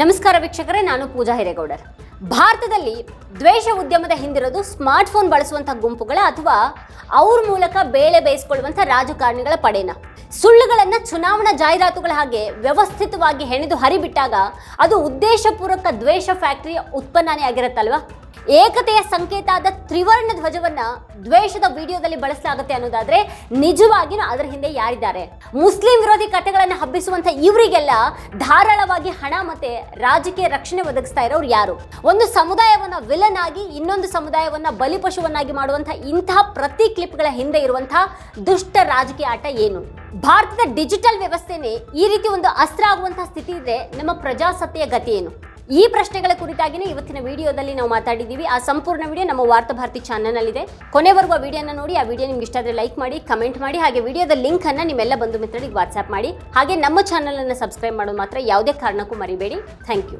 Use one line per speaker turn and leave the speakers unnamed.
ನಮಸ್ಕಾರ ವೀಕ್ಷಕರೇ, ನಾನು ಪೂಜಾ ಹಿರೇಗೌಡರ್. ಭಾರತದಲ್ಲಿ ದ್ವೇಷ ಉದ್ಯಮದ ಹಿಂದಿರೋದು ಸ್ಮಾರ್ಟ್ಫೋನ್ ಬಳಸುವಂಥ ಗುಂಪುಗಳ ಅಥವಾ ಅವ್ರ ಮೂಲಕ ಬೇಳೆ ಬೇಯಿಸ್ಕೊಳ್ಳುವಂಥ ರಾಜಕಾರಣಿಗಳ ಪಡೆನ. ಸುಳ್ಳುಗಳನ್ನು ಚುನಾವಣಾ ಜಾಹೀರಾತುಗಳ ಹಾಗೆ ವ್ಯವಸ್ಥಿತವಾಗಿ ಹೆಣೆದು ಹರಿಬಿಟ್ಟಾಗ ಅದು ಉದ್ದೇಶಪೂರ್ವಕ ದ್ವೇಷ ಫ್ಯಾಕ್ಟರಿಯ ಉತ್ಪನ್ನನೇ ಆಗಿರುತ್ತಲ್ವಾ? ಏಕತೆಯ ಸಂಕೇತ ಆದ ತ್ರಿವರ್ಣ ಧ್ವಜವನ್ನ ದ್ವೇಷದ ವಿಡಿಯೋದಲ್ಲಿ ಬಳಸಲಾಗುತ್ತೆ ಅನ್ನೋದಾದ್ರೆ ನಿಜವಾಗಿಯೂ ಅದರ ಹಿಂದೆ ಯಾರಿದ್ದಾರೆ? ಮುಸ್ಲಿಂ ವಿರೋಧಿ ಕಥೆಗಳನ್ನು ಹಬ್ಬಿಸುವಂತ ಇವರಿಗೆಲ್ಲ ಧಾರಾಳವಾಗಿ ಹಣ ಮತ್ತೆ ರಾಜಕೀಯ ರಕ್ಷಣೆ ಒದಗಿಸ್ತಾ ಇರೋರು ಯಾರು? ಒಂದು ಸಮುದಾಯವನ್ನ ವಿಲನ್ ಆಗಿ ಇನ್ನೊಂದು ಸಮುದಾಯವನ್ನ ಬಲಿಪಶುವನ್ನಾಗಿ ಮಾಡುವಂತ ಇಂತಹ ಪ್ರತಿ ಕ್ಲಿಪ್ಗಳ ಹಿಂದೆ ಇರುವಂತಹ ದುಷ್ಟ ರಾಜಕೀಯ ಆಟ ಏನು? ಭಾರತದ ಡಿಜಿಟಲ್ ವ್ಯವಸ್ಥೆನೇ ಈ ರೀತಿ ಒಂದು ಅಸ್ತ್ರ ಆಗುವಂತಹ ಸ್ಥಿತಿ ಇದ್ರೆ ನಮ್ಮ ಪ್ರಜಾಸತ್ತೆಯ ಗತಿ ಏನು? ಈ ಪ್ರಶ್ನೆಗಳ ಕುರಿತಾಗಿನೇ ಇವತ್ತಿನ ವಿಡಿಯೋದಲ್ಲಿ ನಾವು ಮಾತಾಡಿದ್ದೀವಿ. ಆ ಸಂಪೂರ್ಣ ವಿಡಿಯೋ ನಮ್ಮ ವಾರ್ತಾ ಭಾರತಿ ಚಾನಲ್ನಲ್ಲಿದೆ. ಕೊನೆವರೆಗೂ ಆ ವಿಡಿಯೋನ ನೋಡಿ, ಆ ವಿಡಿಯೋ ನಿಮ್ಗೆ ಇಷ್ಟ ಆದರೆ ಲೈಕ್ ಮಾಡಿ, ಕಮೆಂಟ್ ಮಾಡಿ, ಹಾಗೆ ವಿಡಿಯೋದ ಲಿಂಕ್ ಅನ್ನ ನಿಮ್ಮೆಲ್ಲ ಬಂಧು ಮಿತ್ರರಿಗೆ ವಾಟ್ಸ್ಆ್ಯಪ್ ಮಾಡಿ. ಹಾಗೆ ನಮ್ಮ ಚಾನಲನ್ನು ಸಬ್ಸ್ಕ್ರೈಬ್ ಮಾಡೋದು ಮಾತ್ರ ಯಾವುದೇ ಕಾರಣಕ್ಕೂ ಮರಿಬೇಡಿ. Thank you.